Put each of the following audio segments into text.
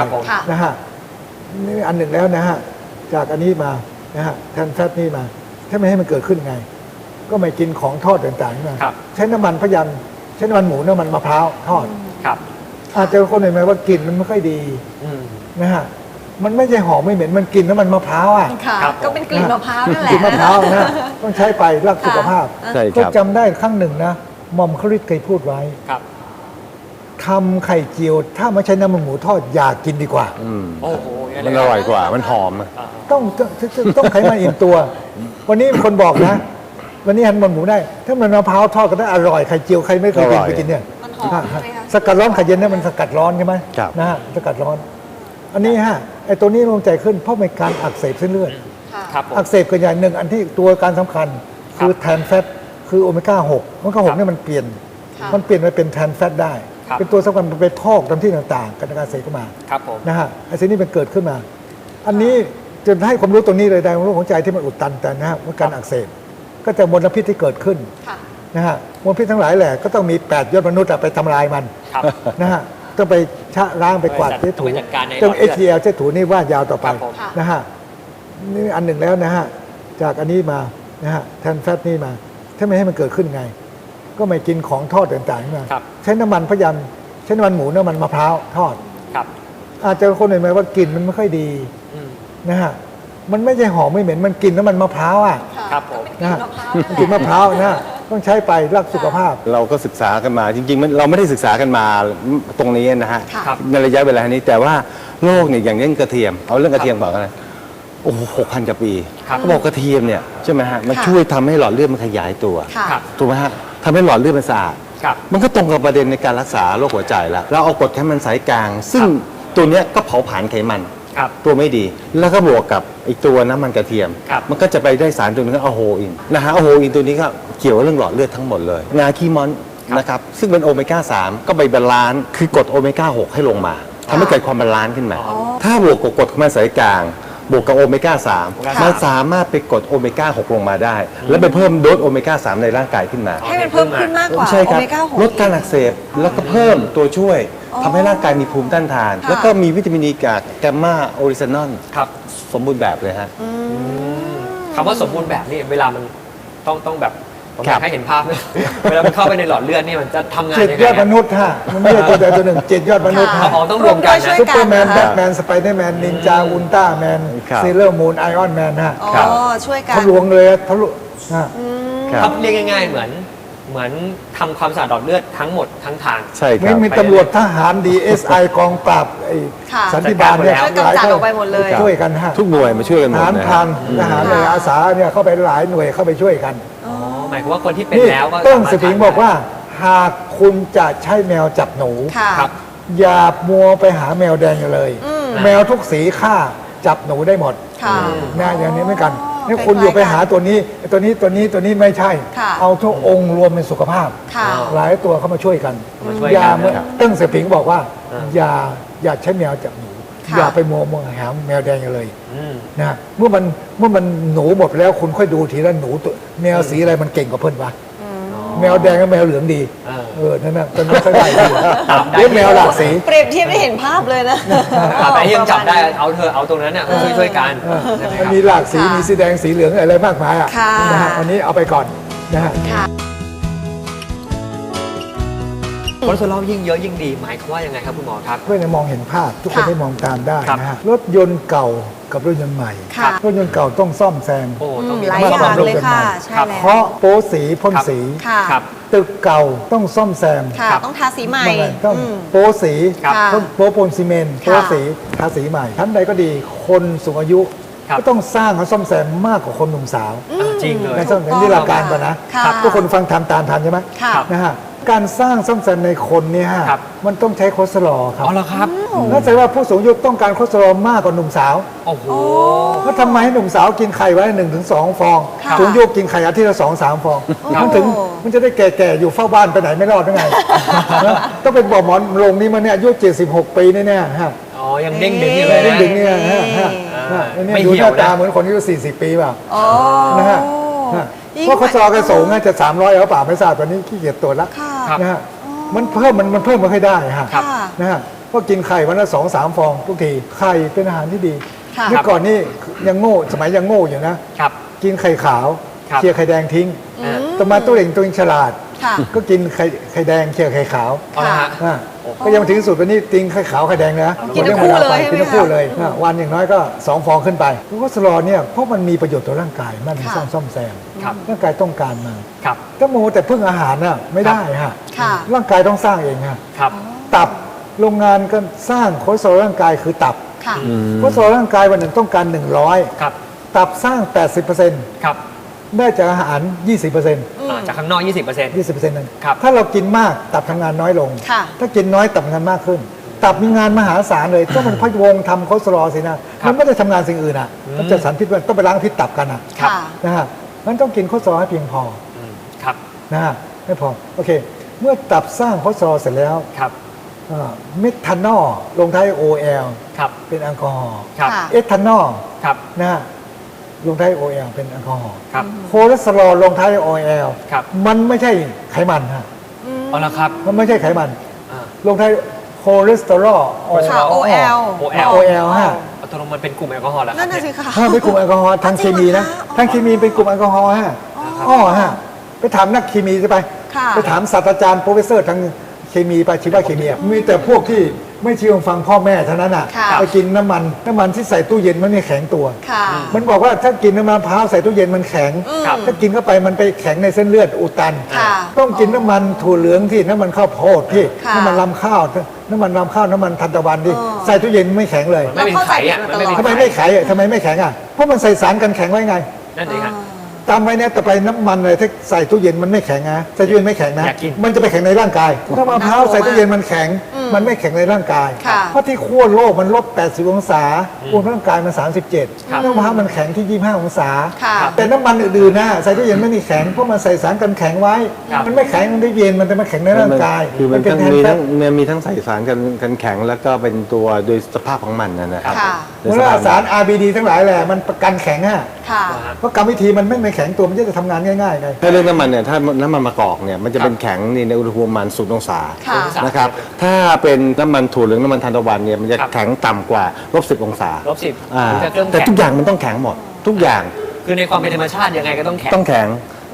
ครับผมค่ะนะฮะนี่อันหนึ่งแล้วนะฮะจากอันนี้มานะฮะแทนแฟตนี่มาถ้าไม่ให้มันเกิดขึ้นไง ก็ไม่กินของทอดต่างๆมาครับ ใช้น้ำมันพะยันใช้น้ำมันหมูน้ำมันมะพร้าวทอด ครับ อาจจะคนเห็นไหมว่ากลิ่นมันไม่ค่อยดีอืม นะฮะมันไม่ใช่หอมไม่เหม็นมันกลิ่นน้ำมันมะพร้าวอะค่ะ ครับก็เป็นกลิ่นมะพร้าวนั่นแหละ กลิ่นมะพร้าวนะต้องใช้ไปรักสุขภาพ ใช่ก็ครับ จำได้ครั้งหนึ่งนะหม่อมคริสเคยพูดไว้ ครับ ทำไข่เจียว ถ้าไม่ใช้น้ำมันหมูทอดอย่ากินดีกว่า อืมโอ้โหางมันอร่อยกว่า มันหอมอะอ่าต้องต้องต้องต้องไขมันอิ่มตัว วันนี้มีคนบอกนะ วันนี้หันมันหมูได้ ถ้ามันมะพร้าวทอดก็ได้อร่อยไข่เจียวใครไม่เคยกินไปกินเนี่ยมันหอมใช่ไหมคะ สกัดร้อนไข่เย็นเนี่ยมันสกัดร้อนใช่ไหมครับนะฮะสกัดร้อน อันนี้ฮะไอ้ตัวนี้ลงใจขึ้นเพราะเป็นการอักเสบเส้นเลือด ค่ะ ครับผม อักเสบกันอย่างหนึ่งอันที่ตัวการสำคัญ ครับคือแทนแฟตคือโอเมก้า6โอเมก้าครับ6เนี่ยมันเปลี่ยน ค่ะ มันเปลี่ยนไปเป็นแทนแฟตได้ครับ เป็นตัวสำคัญมันไปพอกตามที่ต่างๆ การอักเสบเข้ามาครับผมนะฮะไอ้สิ่งนี้มันเกิดขึ้นมา อันนี้จะให้ความรู้ตรงนี้เลยได้ความรู้ของใจที่มันอุดตันแต่นะฮะว่าการอักเสบก็จะมลพิษที่เกิดขึ้นค่ะนะฮะมลพิษทั้งหลายแหละก็ต้องมี 8 ยอดมนุษย์อะไปทำลายมันครับนะฮะต้องไปชะล้างไปกวาดต้องไปเช็ดถูจัดการในต้องหลอดเอเลือดทีเอลเช็ดถูนี่ว่ายาวต่อไปครับผมค่ะนะฮะนี่อันหนึ่งแล้วนะฮะจากอันนี้มานะฮะแทนแฟตนี่มาถ้าไม่ให้มันเกิดขึ้นไง ก็ไม่กินของทอดต่างๆมาครับใช้น้ำมันพะยันใช้น้ำมันหมูน้ำมันมะพร้าวทอด ครับ อาจจะคนเห็นไหมว่ากลิ่นมันไม่ค่อยดีอืมนะฮะมันไม่ใช่หอมไม่เหม็นมันกลิ่นน้ำมันมะพร้าวอะค่ะครับผมก็เป็นกลิ่นมะพร้าวมันกลิ่นมะพร้าวนะต้องใช้ไปรักสุขภาพ เราก็ศึกษากันมาจริงๆมันเราไม่ได้ศึกษากันมาตรงนี้นะฮะค่ะครับ ในระยะเวลานี้แต่ว่าโลกเนี่ยอย่างเรื่องกระเทียมเอาเรื่องกระเทียมก่อนกันนะโอ้โหหกพันกว่าปีครับ เขาบอกกระเทียมเนี่ยใช่ไหมฮะมันค่ะ ช่วยทำให้หลอดเลือดมันขยายตัวค่ะ ครับ ถูกไหมฮะ ทำให้หลอดเลือดมันสะอาด ครับ มันก็ตรงกับประเด็นในการรักษาโรคหัวใจแล้วเราเอากรดไขมันสายกลาง ซึ่งตัวเนี้ยก็เผาผลาญไขมัน ครับ ตัวไม่ดี แล้วก็บวกกับอีกตัวน้ำมันกระเทียม ครับมันก็จะไปได้สารตัวนึงก็อะโฮอินนะฮะอะโฮอินตัวนี้ก็เกี่ยวกับเรื่องหลอดเลือดทั้งหมดเลย งาคีมอนครับนะครับ ซึ่งเป็นโอเมก้า 3 ก็ไปบาลานซ์คือกรดโอเมก้า 6 ให้ลงมาทำให้เกิดความบาลานซ์ขึ้นมา อ๋อ ถ้าบวกกับกรดไขมันสายกลาง บวกกับโอเมก้าค่ะ3มันสามารถไปกดโอเมก้า6ลงมาได้ แล้วไปเพิ่มโดสโอเมก้า3ในร่างกายขึ้นมา ให้มันเพิ่มขึ้นมากกว่าใช่ครับโอเมก้าหกลดการอักเสบแล้วก็เพิ่มตัวช่วยอ๋อทำให้ร่างกายมีภูมิต้านทานค่ะแล้วก็มีวิตามินอีกับแกมมาโอริซานอลครับสมบูรณ์แบบเลยฮะคำว่าสมบูรณ์แบบนี่เวลามันต้องต้องแบบ ผมอครัยาบกให้เห็นภาพนะเวลามันเข้าไปในหลอดเลือดนี่มันจะทำงานเจ็ดยังยไงอดมนุษย์ฮะมันไม่ใช่ตัวใดตัวหนึ่งเจ็ดยอดมนุษย์ค่ะฮะอ๋อต้องรวมกันช่วยนะซุปเปอร์แมนกันแบค่ะทแมนสไปเดอร์แมนนินจาอุลตร้าแมนครับซีเลอร์มูนไอออนแมนฮะอ๋อครับช่วยกันทะลวงเลยทะลุฮะครัครับบเรียกง่ายๆเหมือนเหมือนทำความสะอาดหลอดเลือดทั้งหมดทั้งทาง ใช่คมีรับมีตำรวจทหารดีเอสไอกองปราบไอ้ค่ะสันติบาลเนี่ยช่วยกำจัดออกไปหมดเลยช่วยกันฮะทุกหน่วยมาช่วยกันหมทดหารนะพรานทหารเลยอาสาเนี่ยเข้าไปหลายหน่วยเข้าไปช่วยกันอ๋อ หมายความว่าคนที่เป็นนี่แล้วก็ต้นสามารถสปริงบอกว่า หากคุณจะใช้แมวจับหนู ค่ะ ครับ อย่ามัวไปหาแมวแดงอยู่เลย อืม แมวทุกสีฆ่าจับหนูได้หมดค่ะนะอย่างนี้เหมือนกันอ๋อนี่คุณอยู่ไปหาตัวนี้ตัวนี้ตัวนี้ตัวนี้ไม่ใช่ ค่ะ เอาทุกองค์รวมเป็นสุขภาพ ค่ะ หลายตัวเข้ามาช่วยกันมาช่วยอย่ากันเมื่อนะครับตั้งเสผิงบอกว่าอ่า อย่าอย่าใช้แมวจับหนู ค่ะ อย่าไปมัวมัวหาแมวแดงอยู่เลยอืม นะเมื่อมันเมื่อมันหนูหมดไปแล้วคุณค่อยดูทีละหนูตัวแมวสีอะไรมันเก่งกว่าเพื่อนวะแมวแดงกับแมวเหลืองดีเออ เออนั่นน่ะเป็นไม่ค่อยได้ดีตามได้เลี้ยงแมวหลากสี เปรียบเทียบได้เห็นภาพเลยนะอะแต่ยังจับได้ เอาเธอะเอาตรงนั้นน่ะช่วยช่วยๆกันเออใช่ไหมคมันรับมีหลากสีค่ะมีสีแดงสีเหลืองอะไรมากมายอะค่ะ นะฮะอันนี้เอาไปก่อนนะฮะ ค่ะ คอเลสเตอรอลยิ่งเยอะยิ่งดี หมายความว่ายังไงครับคุณหมอครับ เพื่อจะมองเห็นภาพทุกคนค่ะได้มองตามได้ครับนะฮะรถยนต์เก่ากับรถยนต์ใหม่ ค่ะ รถยนต์เก่าต้องซ่อมแซม โอ้อืต้องมมีหลายควอย่าบำงรุเลยค่ะ ใช่ครับแล้ว เพราะโป๊สีพ่นสี ค่ะ ครับ ตึกเก่าต้องซ่อมแซมค่ะครับต้องทาสีใหม่บางอันต้องอืม โป๊สีครับค่ะโป๊ปูนซีเมนต์โป๊สีทาสีใหม่ท่านใดก็ดีคนสูงอายุครับ ก็ต้องสร้างเขาซ่อมแซมมากกว่าคนหนุ่มสาวอะจริงเลย ในซ่อมแซมนี่หลักการป่ะนะค่ะ ทุกคนฟังทำตามทันใช่ไหมค่ะ นะฮะ การสร้างซ่อมแซมในคนเนี่ยฮะครับ มันต้องใช้โคสลอลครับอ๋อเหรอครับ นั่นแสดงว่าผู้สูงอายุต้องการโคสลอลมากกว่าหนุ่มสาวโอ้โหแล้วทำไมให้หนุ่มสาวกินไข่ไว้หนึ่งถึงสองฟอง ค่ะสูงอายุกินไข่อาทิตย์ละสองสามฟองครับมันถึงมันจะได้แก่ๆอยู่เฝ้าบ้านไปไหนไม่รอดได้ไง นะต้องเป็นบอกหมอนโรงนี้มันเนี่ยอายุ76 ปีแน่ๆฮะอ๋อ ยังเด้งดึงอยู่เลยเด้นะ งดึงเนี่ยฮะฮะอ่าฮะอันนี้ไม่ดูเหี่หยวน้าตานะเหมือนคนอายุ40 ปีเปล่าอ๋อนะฮะ ฮะยิ่งเพราะเขาซอกระสูงอะจะ 300เอาเปล่าไม่ทราบตอนนี้ขี้เกียจตรวจละค่ะ ครับ นะฮะมันเพิ่มมันมันเพิ่มมาให้ได้ฮะครับ ค่ะ นะฮะก็กินไข่วันละสองสามฟองทุกทีไข่เป็นอาหารที่ดีค่ะ เมื่อก่อนนี่ยังโง่สมัยยังโง่อยู่นะ ครับ กินไข่ขาวครับ เคลียร์ไข่แดงทิ้งอ่าต่อมาตัวเองตัวเองฉลาด ค่ะ ก็กินไข่ไข่แดงเคลียร์ไข่ขาวเอาละฮะ อะ ก็ยังถึงสุดวันนี้ติงไข่ขาวไข่แดงนะกินทั้งคู่เลยกินทั้งใช่คู่ไหมคะเลยอะวันอย่างน้อยก็สองฟองขึ้นไปคอเลสเตอรอลเนี่ยเพราะมันมีประโยชน์ต่อร่างกายมันมีค่ะซ่อมซ่อมแซมครับร่างกายต้องการมันครับถ้าโมแต่พึ่งอาหารน่ะไม่ได้ฮะค่ะร่างกายต้องสร้างเองฮะครับตับโรงงานก็สร้างคอเลสเตอรอลร่างกายคือตับค่ะคอเลสเตอรอลร่างกายวันหนึ่งต้องการ 100ครับตับสร้าง 80%ครับ ได้จากอาหาร 20%อ่าจากข้างนอก 20% 20%นั้นครับ ถ้าเรากินมากตับทำงานน้อยลง ค่ะ ถ้ากินน้อยตับทำงานมากขึ้น ตับมีงานมหาศาลเลยต้องเป็นพะวงทำคอเลสเตอรอลสินะครับมันไม่ได้ทำงานสิ่งอื่นอะอืมมันจะสารพิษมันต้องไปล้างพิษตับกันอะครับ ค่ะ นะฮะมันต้องกินคอเลสเตอรอลให้เพียงพออืมครับ นะฮะไม่พอโอเค เมื่อตับสร้างคอเลสเตอรอลเสร็จแล้วครับ เมทานอลลงท้าย OL ครับ เป็นแอลกอฮอล์ครับค่ะเอทานอลครับ นะฮะ ลงท้าย OL เป็นแอลกอฮอล์ครับคอเลสเตอรอลลงท้าย OL ครับ มันไม่ใช่ไขมันฮะเอาละครับมันไม่ใช่ไขมัน อ่าลงท้ายคอเลสเตอรอล ค่ะ OL OL OL ฮะ เอาตกลงมันเป็นกลุ่มแอลกอฮอล์แล้วครันั่บนน่ะสิเนี่ยค่ะถ้าเป็นกลุ่มแอลกอฮอล์ทางเคมีนะจริงเหรอคะทางเคมีเป็นกลุ่มแอลกอฮอล์ฮะอ๋ออ๋อฮะไปถามนักเคมีจะไป ค่ะ ไปถามศาสตราจารย์โปรเฟสเซอร์ทางเคมีไปชีวเคมีอะมีแต่พวกที่ ไม่เชื่อฟังพ่อแม่เท่านั้นอะค่ะ ไปกินน้ำมันน้ำมันที่ใส่ตู้เย็นมันไม่แข็งตัว ค่ะ มันบอกว่าถ้ากินน้ำมันมะพร้าวใส่ตู้เย็นมันแข็งครับถ้ากินเข้าไปมันไปแข็งในเส้นเลือดอุดตัน ค่ะต้องกินน้ำมันถั่วเหลืองที่น้ำมันข้าวโพดที่ค่ะน้ำมันลำข้าวน้ำมันลำข้าวน้ำมันทันตะวันที่อ๋อ ใส่ตู้เย็นไม่แข็งเลยไม่เป็นไข่อะมันไม่เป็นทำไมไข่ไม่แข็งอะทำไมไม่แข็งอะเพราะมันใส่สารกันแข็งไว้ไงนั่นเองครับตามไว้เนี่ยแต่ไปน้ำมันเลยถ้าใส่ตู้เย็นมันไม่แข็งนะใส่ตู้เย็นไม่แข็งนะอยากกิน มันจะไปแข็งในร่างกายถ้ามะพร้าวใส่ตู้เย็นมันแข็งอื มมันไม่แข็งในร่างกาย ค่ะเพราะที่ขั้วโลกมันลบ 80 องศาอืมอุณหภูมิร่างกายมันครับ37น้ำมะพร้าวมันแข็งที่ 25 องศา ค่ะแต่น้ำมันอื่นๆนะใส่ตู้เย็นไม่มีแข็งเพราะมันใส่สารกันแข็งไว้ ครับมันไม่แข็งมันได้เย็นมันจะมาแข็งในร่างกายคือมันเป็ทั้งแทนมีแฟทั้ตงมันมีทั้งใส่สารกันกันแข็งแล้วก็เป็นตัวโดยสภาพของมันนะนะครับค่ะ โดเมื่ยอภพสาร RBD ทั้งหลายแหละมันประกันแข็งอะค่ะนะฮะเพราะกรรมวิธีมันไม่ไม่แข็งตัวมันจะทำงานง่ายๆไง ถ้าเรื่องน้ำมันเนี่ยถ้าน้ำมันมะกอกเนี่ยมันจะเป็นแข็งนี่ในอุณหภูมิประมันศูนย์องศาค่ะ นะครับ ถ้าเป็นน้ำมันถั่วเหลืองน้ำมันทานตะวันเนี่ยมันจะครับ แข็งต่ำกว่าลบสิบองศาลบสิบอ่าถึงจะเริ่มแต่แข็งทุกอย่างมันต้องแข็งหมด ทุกอย่างคือในความเป็นธรรมชาติยังไงก็ต้องแข็ง ต้องแข็ง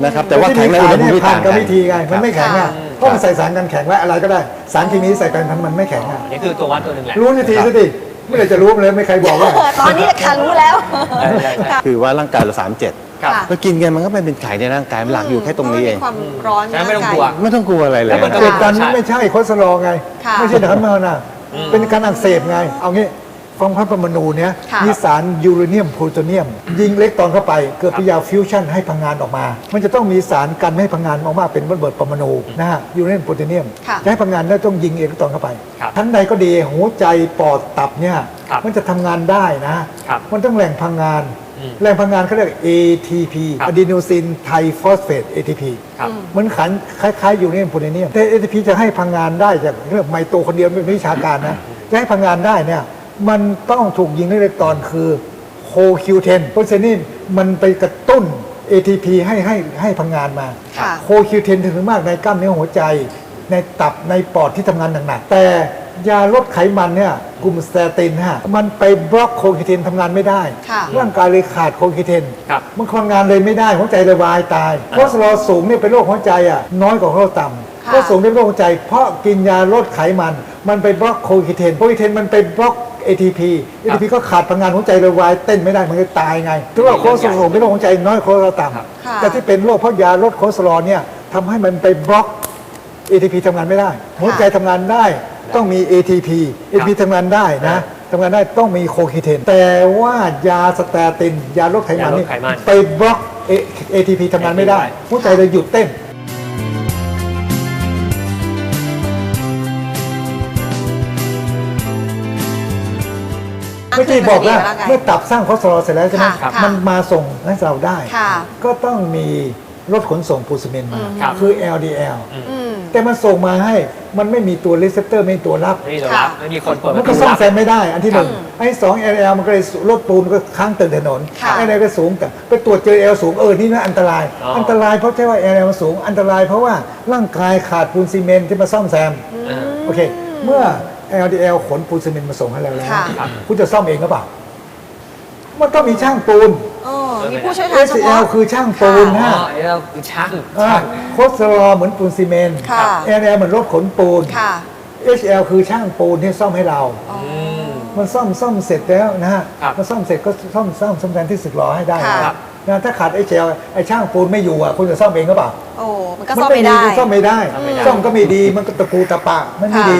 นะครับ แต่ว่าที่แข็งในอุณหภูมิที่ผ่าต่านงกรกัรมนวิธีไงมันไม่แข็งอะค่ะเพราะมันใส่สารกันแข็งไว้อะไรก็ได้ สารเคมีใส่กันมันไม่แข็งอะอันนี้คือตัววัดตัวหนึ่งแหละ รู้นาทีสิดิไม่ได้จะรู้เลยไม่ใครบอกว่า ตอนนี้ค่ะรู้แล้ว ใช่ใช่ใช่ค่ะ คือว่าร่างกายเราสามเจ็ด ครับ ค่ะแล้วกินกันมันก็เป็นเป็นไข่ในร่างกายมันหลักอยู่แค่ตรงนี้เอง พาะมัมีความร้อนฉะนั้นไม่ต้องกลัว ไม่ต้องกลัวอะไรเลยแล้วมันก็ เกิดการไม่ใช่คอเลสเตอรอลไง ค่ะไม่ใช่น้ำมันอะอืม เป็นการอักเสบไง เอางี้ฟองพับปรมาณูเนี้ยค่ะ มีสารยูเรเนียมโพลูโทเนียม ยิงเล็กตอนเข้าไป เกิดปฏิกิริยาฟิวชั่นให้พลังงานออกมา มันจะต้องมีสารกันไม่ให้พลังงานออกมาเป็นระเบิดปรมาณูนะฮะยูเรเนียมโพลูโทเนียมค่ะจะให้พลังงานได้ต้องยิงอิเล็กตรอนเข้าไป ครับทั้งใดก็ดีหัวใจปอดตับเนี่ยครับมันจะทำงานได้นะครับ มันต้องแหล่งพลังงานอืม แหล่งพลังงานเขาเรียก ATP ครับอะดีโนซินไทฟอสเฟต ATP ครับเหมันขันคล้ายๆยูเรเนียมโพลูโทเนียมแต่ ATP จะให้พลังงานได้จากเรื่องไมโตคนเดียวไม่เป็นวิชาการนะ จะให้พลังงานได้เนี่ยมันต้องถูกยิงด้วยอิเล็กตรอนคือโคคิวเทนเพราะฉะนั้นมันไปกระตุ้น ATP ให้ให้ให้พลังงานมาค่ะโคคิวเทนถึงมากในกล้ามเนื้อหัวใจ ในตับในปอดที่ทำงานหนักๆแต่ ยาลดไขมันเนี่ยกลุ่มสเตาตินฮะมันไปบล็อกโคคิวเทนทำงานไม่ได้ ค่ะ ร่างกายเลยขาดโคคิวเทนครับ มันทำงานเลยไม่ได้หัวใจเลยวายตายคอเลสเตอรอลสูงเนี่ยเป็นโรคหัวใจอะน้อยกว่าโรคต่ำค่ะ ก็สูงเป็นโรคหัวใจ เพราะกินยาลดไขมัน มันไปบล็อกโคคิเทนโคคิเทนมันไปบล็อก ATP ATP ก็ขาดพลังงานหัวใจเลยวายเต้นไม่ได้มันก็ตายไงถือว่าโคเลสเตอรอลเป็นโรคหัวใจน้อยโคเลสเตอรอลต่ค่ะำแต่ที่เป็นโรคเพราะยาลดโคเลสเตอรอลเนี่ยทำให้มันไปบล็อก ATP ทำงานไม่ได้ หัวใจทำงานได้ ต้องมี ATP ATP ทำงานได้นะทำงานได้ต้องมีโคคิเทน แต่ว่ายาสเตาติน ยาลดไขมันนี่ยาลดไขมัน ไปบล็อก A- ATP ทำงานไม่ได้ไม่ได้หัวใจเลยหยุดเต้น เมื่อกี้บอกว่าแล้วไงเมื่อตับสร้างคอเลสเตอรอลเสร็จแล้วใช่ไหมค่ะมันมาส่งให้เราได้ ค่ะก็ต้องมีรถขนส่งปูสเมนมาครับคือ LDL อืม แต่มันส่งมาให้มันไม่มีตัวรีเซพเตอร์ไม่มีตัวรับไม่มีตัวรับไม่มีคนเปิดมันปก็ระตูซ่อมรับแซมไม่ได้อันที่หนึ่งไอ้สอง LL มันก็เลยรถปูนก็ค้างเตินถนนค่ะ LL ก็สูงแต่ไปตรวจเจอ L สูงเออนี่นะอันตรายอ๋ออัอันตรายเพราะใช่ว่า LL มันสูง อันตรายเพราะว่าร่างกายขาดปูนซีเมนต์ที่มาซ่อมแซมอ่าโอเค เมื่อ LDL ขนปูนซีเมนต์มาส่งให้เราแล้วค่ะ คุณจะซ่อมเองหรือเปล่า มันต้องมีช่างปูน เออมีผู้เชี่ยวชาญเฉ HCl พาะคือช่างปูนอ๋อฮะไอ้เราคือช่างอ่าช่าง โคสเตอรอลเหมือนปูนซีเมนต์ ค่ะ LDL เหมือนรถขนปูน ค่ะ HL คือช่างปูนที่ซ่อมให้เรา อ๋อ มันซ่อมซ่อมเสร็จแล้วนะฮะครับมันซ่อมเสร็จก็ซ่อมซ่อมซ่อมแทนที่สึกหรอให้ได้ค่ะครับนะถ้าขาด HL ไอ้ช่างปูนไม่อยู่อะคุณจะซ่อมเองหรือเปล่า โอ้มันก็ซ่อมไม่ได้นซ่อมไม่ได้ ซ่อมไม่ได้ ซ่อมก็ไม่ดี มันก็ตะปูตะปะ มันไม่ค่ะ ดี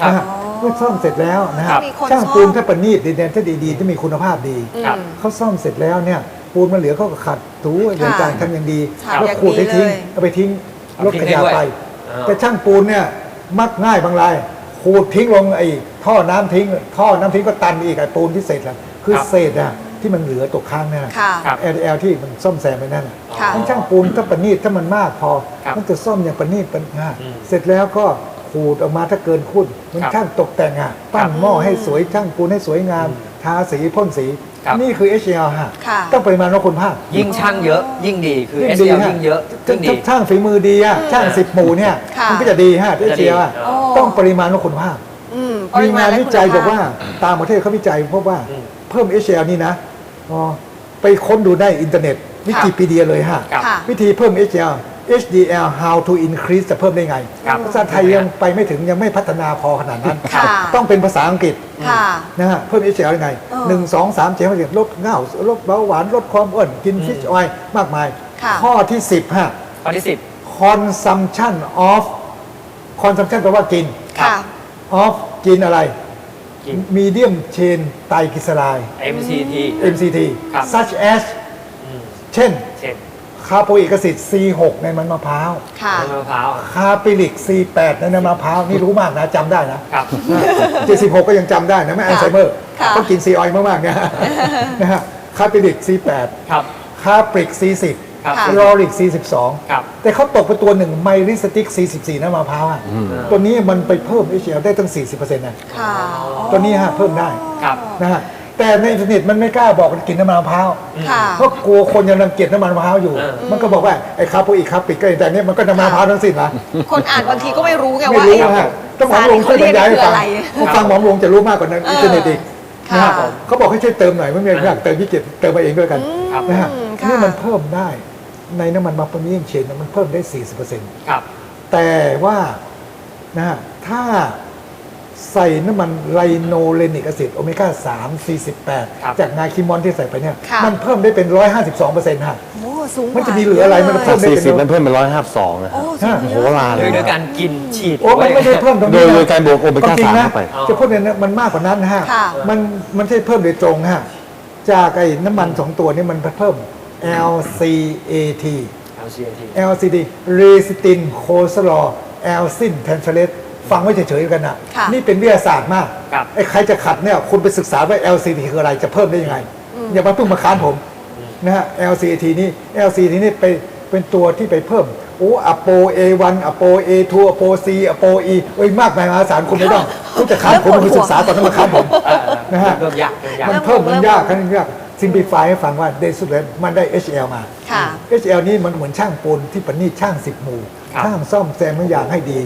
ครับ นะฮะ เมื่อซ่อมเสร็จแล้วนะครัฮะบมีคนช่างซ่อมปูนถ้าประณีตดีๆถ้าดีๆที่มีคุณภาพดีครับอืมเขาซ่อมเสร็จแล้วเนี่ยปูนมันเหลือเขาก็ขัดถูอย่างจางทำอย่างดีค่ะแล้วอย่างขูดให้ดีทิ้งเลย เอาไปทิ้งเอารถทิ้ขงได้ยะด้วยไป อ่า แต่ช่างปูนเนี่ยมักง่ายบางรายขูดทิ้งลงไอ้ท่อน้ำทิ้ง ท่อน้ำทิ้งก็ตันอีกไอ้ปูนที่เศษละคือครับ เศษอะที่มันเหลือตกค้างเนี่ยนะ ค่ะ ครับ LDL ที่มันซ่อมแซมไปนั่นน่ะค่ะ ทั้งช่างปูนถ้าประณีตถ้ามันมากพอ ครับมันจะซ่อมอย่างประณีตปัญหาอืม เสร็จแล้วก็ ขูดออกมาถ้าเกินคุณมันครับช่างตกแต่งอะปั้นหม้อให้สวยช่างปูนให้สวยงาม ทาสีพ่นสี ครับ นี่คือ HCl ฮะค่ะ ต้องปริมาณและคุณภาพยิ่งช่างเยอะ ยิ่งดีคือยิ่ง SL ฮะยิ่งเยอะถ้ายิ่งดีถ้าช่างฝีมือดีอะช่างสิบหมู่เนี่ยค่ะ มันก็จะดีฮะ จะดี HCl อะโอ้ต้องปริมาณและคุณภาพอืมมีงานและวิจัยคุณภพ บอกว่าตามประเทศเขาวิจัยพบว่าอืมเพิ่ม HCl นี่นะอ๋อไปค้นดูได้อินเทอร์เน็ต วิกิพีเดียเลยฮะ ครับ ค่ะ วิธีเพิ่ม HDL HDL how to increase จะเพิ่มได้ไง ครับ ภาษาไทยยังไปไม่ถึงยังไม่พัฒนาพอขนาดนั้น ค่ะต้องเป็นภาษาอังกฤษค่ะ นะฮะเพิ่ม HDL ยังไงเออหนึ่งสองสามเจ็ดเจ็ดลดเหงาลดเบาหวานลดความอ้วนกินฟิชออยล์มากมาย ค่ะ ข้อที่ 10ฮะ ข้อที่สิบ consumption of consumption แปลว่ากินค่ะ of กินอะไร กิน medium chain ไตรกลีเซอไรด์ MCT MCT ครับ such as อืม เช่นเช่น คาร์โบอิกซิด C6 ในมันมะพร้าว ค่ะ น้ำมะพร้าวคาปิลิก C8 ในน้ำมะพร้าว นี่รู้มากนะจำได้นะครับ 76 ก็ยังจำได้นะไม่อัลไซเมอร์ค่ะ ต้องกินซีออยล์มากๆเนี่ยนะฮะคาปิลิก C8 ครับ คาปริก C10 ครับ ค่ะ ลอริก C12 ครับ แต่เขาตกไปตัวหนึ่งไมริสติก C14 น้ำมะพร้าวอะตัวนี้มันไปเพิ่ม HCl ได้ตั้ง 40%นะ ค่ะตัวนี้ฮะเพิ่มได้ ครับ นะฮะ แต่ในอินเทอร์เน็ตมันไม่กล้าบอกมันกินน้ำมันมะพร้าวค่ะเพราะกลัวคนยังรังเกียจน้ำมันมะพร้าวอยู่เออมันก็บอกว่าไอ้คาร์โบอิกคาปิกก็แต่อันนี้มันก็น้ำมันมะพร้าวทั้งสิ้นนะคนอ่านบางทีก็ไม่รู้ไงไม่ว่ารู้ไอ้ฮะต้องหมอลงช่วยบรรยายให้ฟังเขาเรียกคืออะไรผมฟังหมอลงจะรู้มากกว่านั้นเอออินเทอร์เน็ตอีกนะฮะค่ะ เขาบอกให้ช่วยเติมหน่อยไม่มีอยากเติมที่เกียจเติมมาเองด้วยกันครับ นะฮะค่ะ นี่มันเพิ่มได้ในน้ำมันมะพร้าวยิ่งเชนมันเพิ่มได้ 40%ครับ แต่ว่านะฮะถ้า ใส่น้ำมันไลโนเลนิกแอซิดโอเมก้า3 ครับ 48 จากงาคิมอนที่ใส่ไปเนี่ย ค่ะ มันเพิ่มได้เป็น 152%ฮะ โอ้สูงกว่ามันจะมีเหลืออะไรมันเพิ่จากมได้40มันเพิ่มเป็น152นะคโอ้รับสูงโหเยอะราเลโดยยด้วยนะการกินฉีดโอ้มันไม่ได้เพิ่มตรงนี้โดยนะโดยการบวกโอเมก้าควจริงสามนะเข้าไปอ๋อจะพูดเนี่ยมันมากกว่านั้นนะฮะ ค่ะ มันมันไม่ใช่เพิ่มโดยตรงฮะ จากไอ้น้ำมันสองตัวนี้มันเพิ่ม LCAT LCAT LCD Resistin Cholesterol Alsin t r a n s f e r a t e ฟั งไว้เฉยๆกันนะค่ะนี่เป็นวิทยาศาสตร์มากครับ ไอ้ใครจะขัดเนี่ยคุณไปศึกษาว่า LCT คืออะไรจะเพิ่มได้ยังไง อย่ามาเพิ่งมาค้านผมนะฮะ LCT นี่ LCT นี่ไปเป็นตัวที่ไปเพิ่มโอ้อโป A1 อโป A2 อโป C อโป E เอ้ยมากมายมหาศาลคุณไม่ต้องคุณจะค้านผมคุณไปศึกษาตอนนั้นมาค้านผมเออนะฮะ เริ่มยากเริ่มยาก มันเพิ่มมันยากขั้นยากซิมพลิฟายให้ฟังว่าในสุดแล้วมันได้ HL มา ค่ะ HL นี่มันเหมือนช่างปูนที่ประณีตช่างสิบหมู่ครับ ช่างซ่อมแซมทุกอย่างให้ดี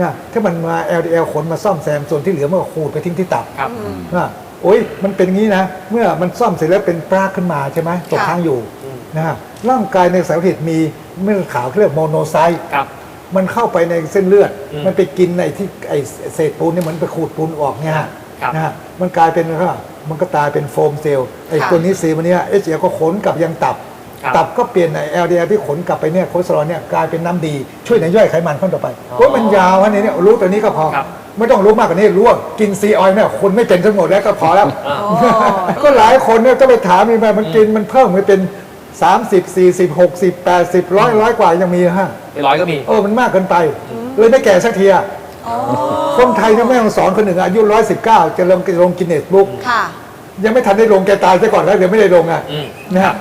นะถ้ามันมา LDL ขนมาซ่อมแซมส่วนที่เหลือมันก็ขูดไปทิ้งที่ตับครับ นะโอ้ยมันเป็นงี้นะ เมื่อมันซ่อมเสร็จแล้วเป็นปรากขึ้นมาใช่ไหมตกค่ะค้างอยู่อืม นะฮะร่างกายในสารพิษมีเม็ดขาวเขาเรียกโมโนไซต์ ครับ มันเข้าไปในเส้นเลือด อืมมันไปกินในที่ไอเศษปูนเนี่ยเหมือนไปขูดปูนออกเนี่ยฮะครับนะฮะมันกลายเป็นอะไรครับมันก็ตายเป็นโฟมเซลล์ไอค่ะ ตัวนี้ซีมันเนี้ย HCl ก็ขนกลับยังตับ ครับตับก็เปลี่ยนไอ LDL ที่ขนกลับไปเนี่ยคอเลสเตอรอลเนี่ยกลายเป็นน้ำดีช่วยในย่อยไขมันขั้นต่อไปอ๋อโอ้ยมันยาวฮะเนี่ยรู้ตัวนี้ก็พอ ครับไม่ต้องรู้มากกว่านี้รู้ว่ากินซีออยล์เนี่ยคนไม่เป็นทั้งหมดแล้วก็พอแล้ว อ่าโอ้ก็หลายคนเนี่ยก็ไปถามมีไหมมันกินมันเพิ่มไปเป็น 30 40 60 80ร้อยร้อยกว่ายังมีนะฮะไปร้อยก็มี เออมันมากเกินไป เลยไม่แก่สักทีอะคนไทยเนี่ยแม่ต้องสอนคนหนึ่งอายุร้อยสิบเก้าจะลงลงกินเนสบุ๊ก ค่ะ ยังไม่ทันได้ลงแกตายซะก่อนแล้วเดี๋ยวไม่ได้ลงอะอืมนะฮะ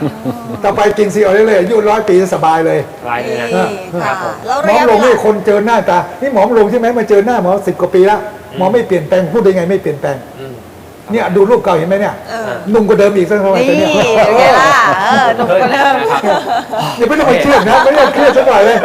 ต่อไปกินซีออยล์เลยๆอายุร้อยปีสบายเลยรายเลยนะนี่ครัค่ะบผม แล้วหมระอยะลเวงนี่ลาคนเจอหน้าตา นี่หมอลงใช่ไหมมาเจอหน้าหมอสิบกว่าปีแล้วหมอไม่เปลี่ยนแปลงพูดได้ไงไม่เปลี่ยนแปลงอืม เนี่ยดูรูปเก่าเห็นไหมเนี่ยเออหนุ่มกว่าเดิมอีกสักเท่าไหร่นี่ตัวเนี่ยเป็นไงล่ะเออหนุ่มกว่าเดิมนะครับอย่าไม่ต้องไปเครียดนะไม่ต้องเครียดสักหน่อยเลย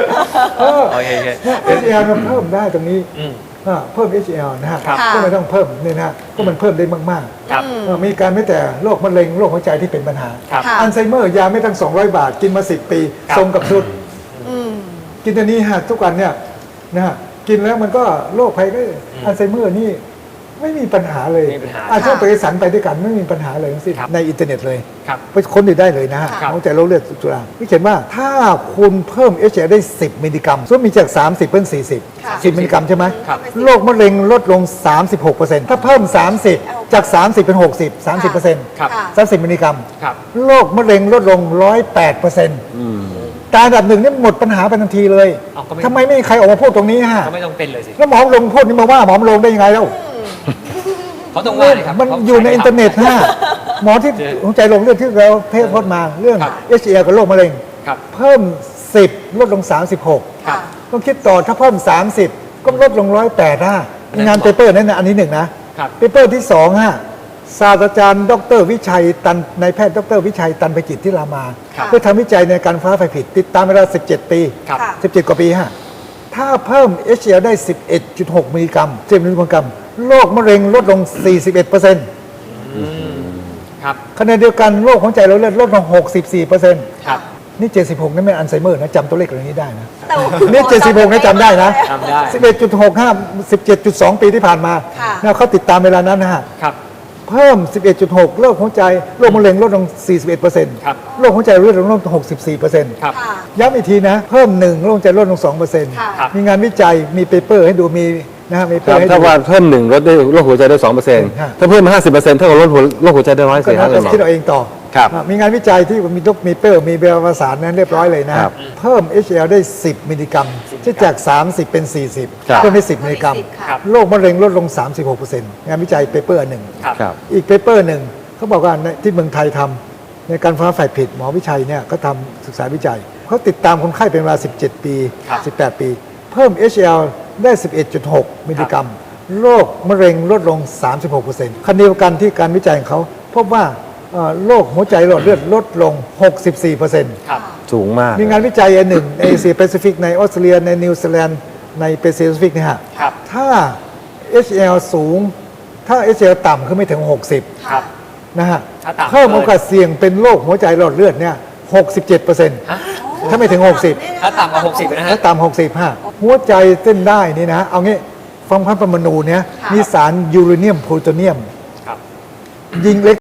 เออโอเคโอเค เนี่ย HCl มันเพิ่มได้ตรงนี้ อืม อ่าเพิ่ม HL นะฮะครับก็ไม่ต้องเพิ่มเนี่ยนะฮะก็มันเพิ่มได้มากครับ อืมๆเอ่อมีการไม่แต่โรคมะเร็งโรคหัวใจที่เป็นปัญหา ครับ ค่ะ อัลไซเมอร์ยาไม่ตั้ง 200 บาท กินมา 10 ปีครับ ทรงกับชุด อืม กินตัวนี้ฮะทุกวันเนี่ยนะฮะกินแล้วมันก็โรคภัยก็อัลไซเมอร์นี่ ไม่มีปัญหาเลยไม่มีปัญหาอาช่วงไปสันไปด้วยกันไม่มีปัญหาเลยทั้งสิ้นครับในอินเทอร์เน็ตเลยครับไปค้นดูได้เลยนะฮะครับหัวใจโรคเลือดจุฬาที่เขียนว่าถ้าคุณเพิ่ม HL ได้ 10 มิลลิกรัมซึ่งมีจาก 30 เป็น 40 ค่ะ10 มิลลิกรัมใช่ไหมครับ โรคมะเร็งลดลง 36%ถ้าเพิ่ม 30 จาก 30 เป็น 60 30%ครับ ค่ะ 30 มิลลิกรัมครับ โรคมะเร็งลดลง 108%อืมตาอันดับหนึ่งนี่หมดปัญหาไปทันทีเลยเอาก็ไม่ ทำไมไม่มีใครออกมาพูดตรงนี้ฮะ ก็ไม่ต้องเป็นเลยสิ แล้วหมอลงพูดนี่มาว่าหมอลงได้ยังไงแล้ว เขาต้องว่าเลยครับมันขาอยู่ในขายอินเทอร์เน็ตฮะหมอที่เจอหัวใจลงเลือดที่เราเทศพจน์มาเรื่องครับ HCL กับโรคมะเร็งครับเพิ่ม 10 ลดลง 36ครับต้องคิดต่อถ้าเพิ่ม 30 ก็ลดลง108ฮะงานเปเปอร์นั่นนะอันนี้หนึ่งนะครับเปเปอร์ที่2ฮะศาสตราจารย์ ดร วิชัยตันนายแพทย์ดร วิชัยตันไปจิตที่รามาครับเพื่อทำวิจัยในการฟ้าไฟผิด ติดตามเวลา 17 ปีครับค่ะ17 กว่าปีฮะถ้าเพิ่ม HCl ได้ 11.6 มิลลิกรัม10มิลลิกรัม โรคมะเร็งลดลง 41เปอร์เซ็นต์ครับ ขณะเดียวกันโรคหัวใจเราเลือดลดลง 64เปอร์เซ็นต์ครับนี่ 76นั่นไม่อัลไซเมอร์นะจำตัวเลขเหล่านี้ได้นะ แต่ว่านี่76นะจำได้นะ จำได้ 11.65 17.2 ปีที่ผ่านมาค่ะ นะเขาติดตามเวลานั้นนะฮะ ครับ เพิ่ม 11.6 โรคหัวใจ โรคมะเร็งลดลง 41เปอร์เซ็นต์ครับ โรคหัวใจลดลง 64เปอร์เซ็นต์ครับ ค่ะ ย้ำอีกทีนะ เพิ่มหนึ่งโรคหัวใจลดลง2เปอร์เซ็นต์ค่ะครับมีงานวิจัย มีเปเปอร์ให้ดู มี นะฮะมีเปคเปอรับร์ให้ถ้าดูว่าเพิ่มหนึ่งลดได้โรคหัวใจได้สองเปอร์เซ็นต์ฮะถ้าเพิ่มห้าสิบเปอร์เซ็นต์เท่ากับลดหัวโรคหัวใจได้ร้อยก็สี่น่าห้าเลจะยหมอคิดเอาเองต่อครับอะมีงานวิจัยที่มีดกมีเปอร์มีเบลประสานนั้นเรียบร้อยเลยนะครับเพิ่ม HL ได้ 10 มิลลิกรัมที่จาก 30 เป็น 40 ครับ เพิ่มได้10 มิลลิกรัมครับ โรคมะเร็งลดลง 36%งานวิจัยเปเปอร์หนึ่ง ครับ ครับ อีกเปเปอร์หนึ่งเขาบอกว่าในที่เมืองไทยทำในการฟ้าฝ่ายผิดหมอวิชัยเนี่ยก็ทำศึกษาวิจัยเขาติดตามคนไข้เป็นเวลา 17 ปี ครับ 18 ปี เพิ่ม HL ได้ 11.6 มิลลิกรัม โรคมะเร็งลดลง 36%คันเดียวกันที่การวิจัยของเขาพบว่าเอ่อโรคหัวใจหลอดเลือดลดลง 64%ครับ สูงมาก มีงานวิจัยอันหนึ่งในเอเชียแปซิฟิกในออสเตรเลียในนิวซีแลนด์ในแปซิฟิกเนี่ยฮะ ครับ ถ้า HL สูง ถ้า HL ต่ำคือไม่ถึง 60 ครับ นะฮะถ้าต่ำเพิ่มโอกาสเสี่ยงเป็นโรคหัวใจหลอดเลือดเนี่ย 67เปอร์เซ็นต์ฮะ ถ้าไม่ถึง 60 ถ้าต่ำกว่า60 นะฮะ ถ้าต่ำ60ฮะหัวใจเต้นได้นี่นะ เอางี้ฟังพันปรมาณูเนี่ยค่ะมีสารยูเรเนียมโพลูโทเนียม ครับ ยิงเล็ก